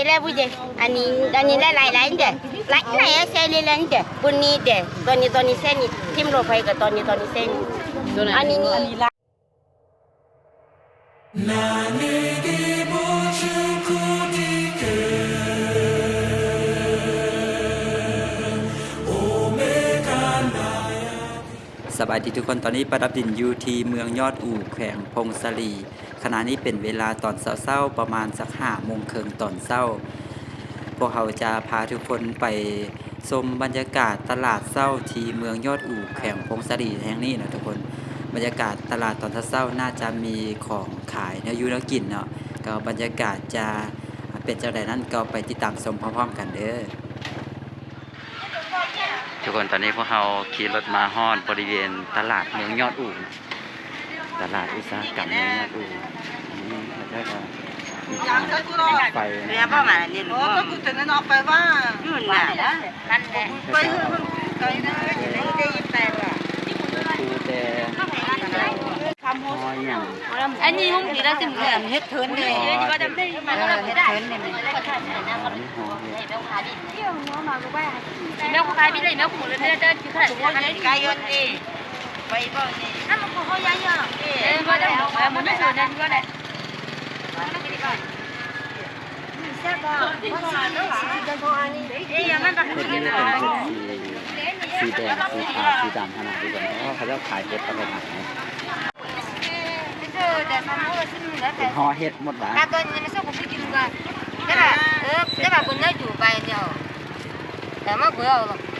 Chị lấy vui gì? Anh đi, anh đi lấy lại lại nè. Lại này á, xe lên lên nè. Bún ni nè. Tony Tony xe ni. Tim lo phải cái Tony Tony xe ni. Anh đi ni. สบายดีทุกคนตอนนี้ประดับดินอยู่ที่เมืองยอดอู่แขวงพงศลี ขณะนี้เป็นเวลาตอนเช้าๆประมาณสักห้าโมงครึ่งตอนเช้า พวกเขาจะพาทุกคนไปชมบรรยากาศตลาดเช้าที่เมืองยอดอู่แขวงพงศลีแห่งนี้นะทุกคนบรรยากาศตลาดตอนเช้าน่าจะมีของขายเนื้อยูนื้อกินเนาะก็บรรยากาศจะเป็นเจ้าใดนั้นก็ไปติดตามชมพร้อมๆกันเด้อทุกคนตอนนี้พวกเราขี่รถมาฮอดบริเวณตลาดเมืองยอดอู่ ตลาดอุตสาหกรรมนี้นะคือไม่ใช่ว่ามีทางไฟนะเนี่ยพ่อมาเนี่ยหนูโอ้กูถึนอไปว่าอยู่ไหนนะนั่นแหละไปเพิ่งไปนะอยู่ในได้ยินแต่ว่าคือแต่อันนี้ห้องดีแล้สิมเหลือเฮ็ดเทินเลยก็จะไม่มาเฮ็ดเทินเนี่ยแม่คุณขายพี่ได้แม่คุณเลยได้เด้คือขนาดนี้ไก่ยนดี Vậy bao nhiêu? nó mà có hơi dài à đây có đâu mà muốn biết rồi đây có đây Đi giờ mấy bác เห็ดนี่เป็นสีสีแดงสีขาวสีดำขนาดนี้ก่อนเพราะว่าเขาจะขายเห็ดประมาณไหน bây giờ để mà mua xin nữa เป็น phải ห่อเห็ดหมดหวาน ba tuần nhưng mà sao cũng biết được cái là cái là cũng nói chủ bài nhiều để mà bữa rồi nên là hát thằng thầy nhiều cái xe chủ đề chủ đề xe này chừng sau đây chừng sau đây xe chừng gan như con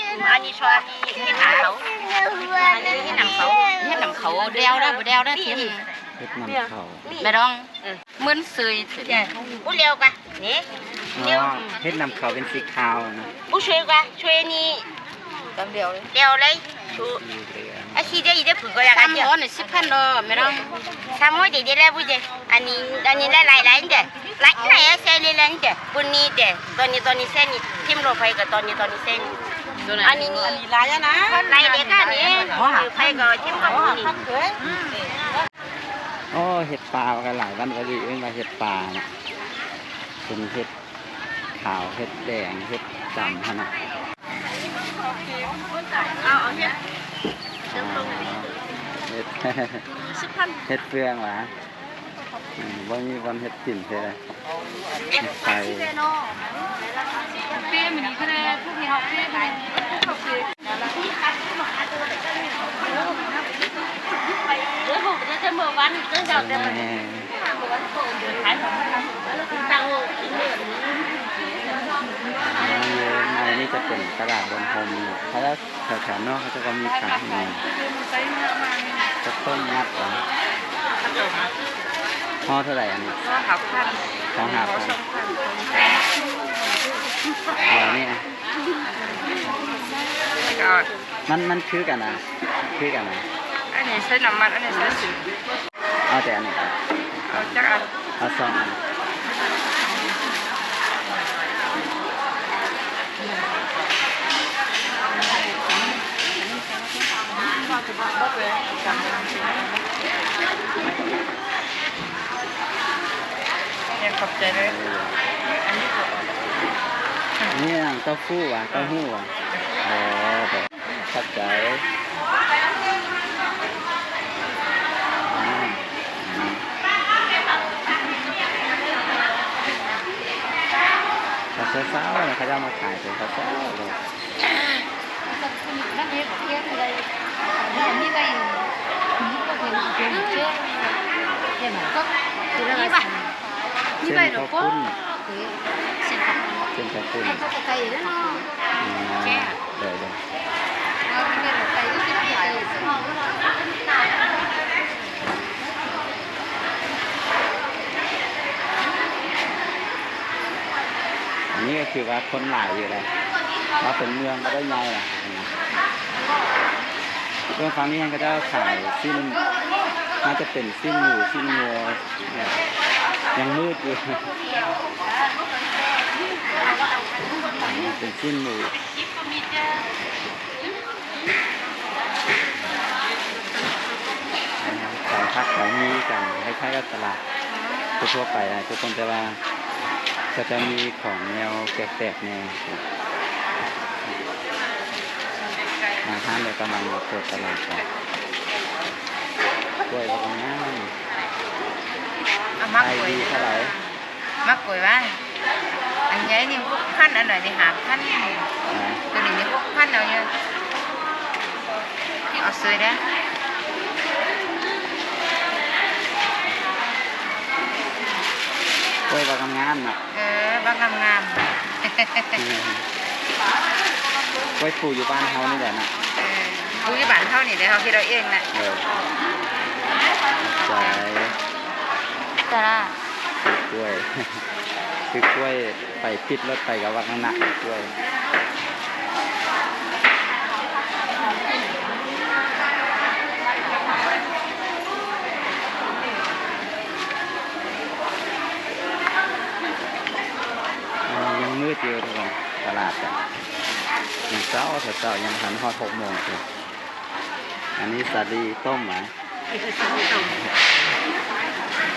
มุนข้าวนี่เป็นห่อ Để này. Ba. Để anh đi. Anh đi xoa đi cái nằm khẩu. Anh đi cái nằm khẩu. hết làm khẩu đeo đó vừa đeo đó thì เห็ดนำเข้า mẹ đong mướn sưởi Dạ. Bố leo qua. Nè. อ๋อเห็ดนำเข้าเป็นสีขาวนะ Bố xuê qua. Xuê đi. cầm đeo đấy Leo lấy. Chú. สีเหลือง À, khi đây để phử gọi là cái Sam gì? món này ship hand đó mẹ đong Sao mỗi để đi lấy vui gì? Anh đi, anh đi lấy lại lại nè. Lại này á, xe lên lên nè. Bún ni nè. Tony Tony xe ni. Tim lo phải cái Tony Tony xe ni. Anh đi ni. Đi lại á ná. Lại để cái này. Từ phải cái tim không ni. Cưới. โอ้เห็ดปลากันหลายวันก็ดีเอ้ยมาเห็ดปลาเนี่ยเป็นเห็ดขาวเห็ดแดงเห็ดดำขนาด Ờ, ở here. อ๋อเห็ดเห็ดเฟืองหวะอืม ว่ามีวันเห็ดกลิ่นใช่ไหมใส่ bia mình đi cái thuốc thì học bia này học bia Bữa hôm bữa tới mưa văn, tới giờ แม่ thái tăng ในนี่จะเป็นตลาดบนพรมเนี่ยเขาจะแถวๆนอกเขาจะก็มีขายมีจะต้มมัดหรอ ห่อเท่าไหร่อันนี้ Học khăn. สองหาพันอ๋อนี่อะ Rồi. มันมันคือกันนะคือกันนะ Cái này sẽ nằm mặt, cái này sẽ xỉu. เอาแต่อันนี้ก่อน Ờ, chắc ăn. เอาสองอัน Em khập chạy đấy. นี่อะเต้าหู้อะเต้าหู้อะอ๋อเดี๋ยวเข้าใจอ่าอืมเขาเช้าๆเนี่ยเขาจะเอามาขายเป็นเช้าๆเลย nó hết kia thì đây như vậy như có thể làm chuyện chứ để mà có thì nó là như เส้น vậy ข้า nó วปุ้ có น thì xin học เส้นข้าวปุ้น hay có cái cây đó nó อ๋อเดี๋ยวเดี๋ยว Ờ, cái này là cây đó cái này cây sẽ ngon đó อันนี้ก็คือว่าคนหลายอยู่เลยว่าเป็นเมืองก็ได้ไงล่ะเรื่องครั้งนี้ก็จะขายสิ้นน่าจะเป็นสิ้นหมูสิ้นงัวเนี่ย ยังมืดอยู่เป็นสิ้นหมูขายพักขายมีกันคล้ายๆกับตลาดทั่วๆไปนะทุกคนแต่ว่าก็จะมีของแนวแปลกๆแนวทางห้างเลยกำลังมาเปิดตลาดกันกล้วยบางงามเอามักขายกล้วยดีเท่าไหมักกล้วยบ้างอันใหญ่นี่พวกพันอันไหนนี่หาพันนะตัวนี้นี่พวกพันเอาเนี่ยะเออบักงามงามกล้วยปลูกอยู่บ้านเฮานี่แหละน่ะเออดูที่บ้านเท่านี่เลยเขาที่เรา ตลาดกล้วย คือกล้วยไปปิดรถไปกับวักหนักกล้วยเออยังมืดอยู่ทุกคนตลาดอะยังเช้าแต่เช้ายังหันฮอดหกโมงเลยอันนี้สาลีต้มไหม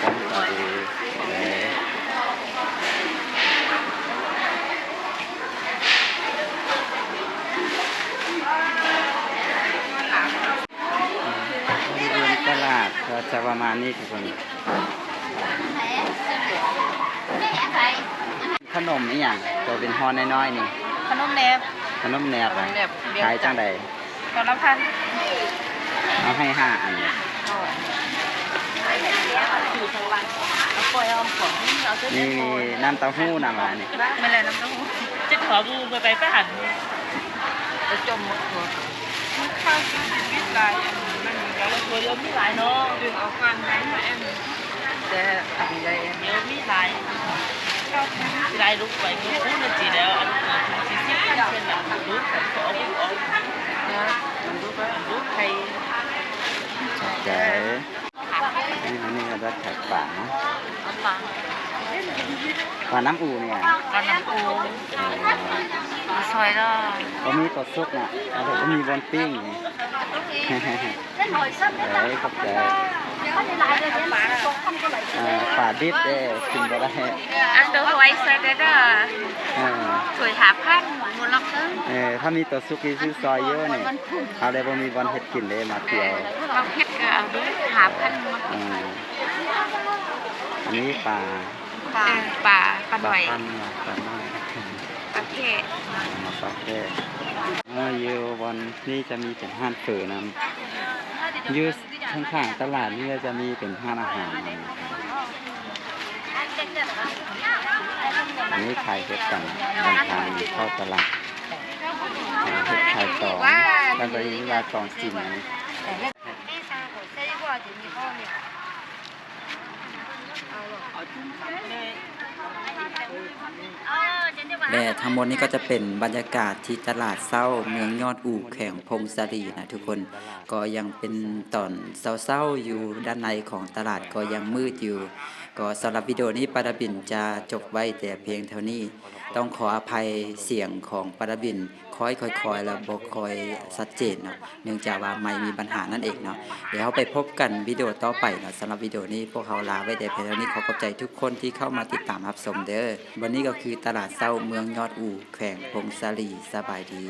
ต้มสาลีเออบริเวตลาดก็จะประมาณนี้ทุกคน ขนมนี่อย่างตัวเป็นฮอนน้อยๆนี่ ขนมแนบ ขนมแนบอะขนมแนบเรียกขายจังใดตอนละพัน เอาให้ห้าอันเลย นนี่มีน้ำเต้าหู้นำมานี่ไม่เลยน้ำเต้าหู้จะขอมูไปไปไปหันจะจมหมดหัวข้าวกินดิบวิลายมันมีแล้วตัวเดียวมีหลายเนาะดึงเอาฟันนั้นมาเอ็มแต่อันใหญ่เดี๋ยวมีหลายหลายลูกไปกูพูดเลยจีแล้วอันนี้สี่สิบเปอร์เซ็นต์ละลูกไปขอเอาลูกออก นะมันรู้ป่ะ ลูกใคร ใจนี่มันนี่ก็จะขายป่าเนาะ ปลาป่าน้ำอูเนี่ยปลาน้ำปูมาซอยแล้วก็มีตัวซุกน่ะแล้วก็มีบอนปิ้งนี่เอ้ยขอบใจเอ่อ ป่าดิบเด้กินบ่ได้อันตัวไว้ใส่ได้ด้อสวยหาพันมูลลักซึ่งเออถ้ามีตัวซุกที่ซื้อซอยเยอะนี่เอาได้บ่มีบอนเฮ็ดกินเลยมาเที่ยวเราเพ็ดก็เอาด้วยหาพันมาอันนี้ป่าปลาปลาปลาหป่าน่อยป่าน้อยปลาเพ็มาปักแค่เอออยู่บอนนี่จะมีเป็นห้านเฝอนํอยู่ ข้างๆตลาดนี่ก็จะมีเป็นห้านอาหารนำอันนี้ขายเฮ็ดกันบางทางเข้าตลาดขายเฮ็ดขายต่อแล้วก็อีกเวลาตองกินอัน และทั้งหมดนี้ก็จะเป็นบรรยากาศที่ตลาดเศร้าเมืองยอดอู่แข่งพงศรีนะทุกคนก็ยังเป็นตอนเศร้าๆอยู่ด้านในของตลาดก็ยังมืดอยู่ ก็สำหรับวิดีโอนี้ปาดาบินจะจบไว้แต่เพียงเท่านี้ ต้องขออภัยเสียงของปาดาบินค่อยคอยๆแล้วบกคอยชัดเจนเนาะเนื่องจากว่าไม่มีปัญหานั่นเองเนาะเดี๋ยวเราไปพบกันวิดีโอต่อไปเนาะสำหรับวิดีโอนี้พวกเขาลาไว้แต่เพียงเท่านี้ขอขอบใจทุกคนที่เข้ามาติดตามรับชมเด้อวันนี้ก็คือตลาดเศร้าเมืองยอดอู่แขวงพงศาลีสบายดี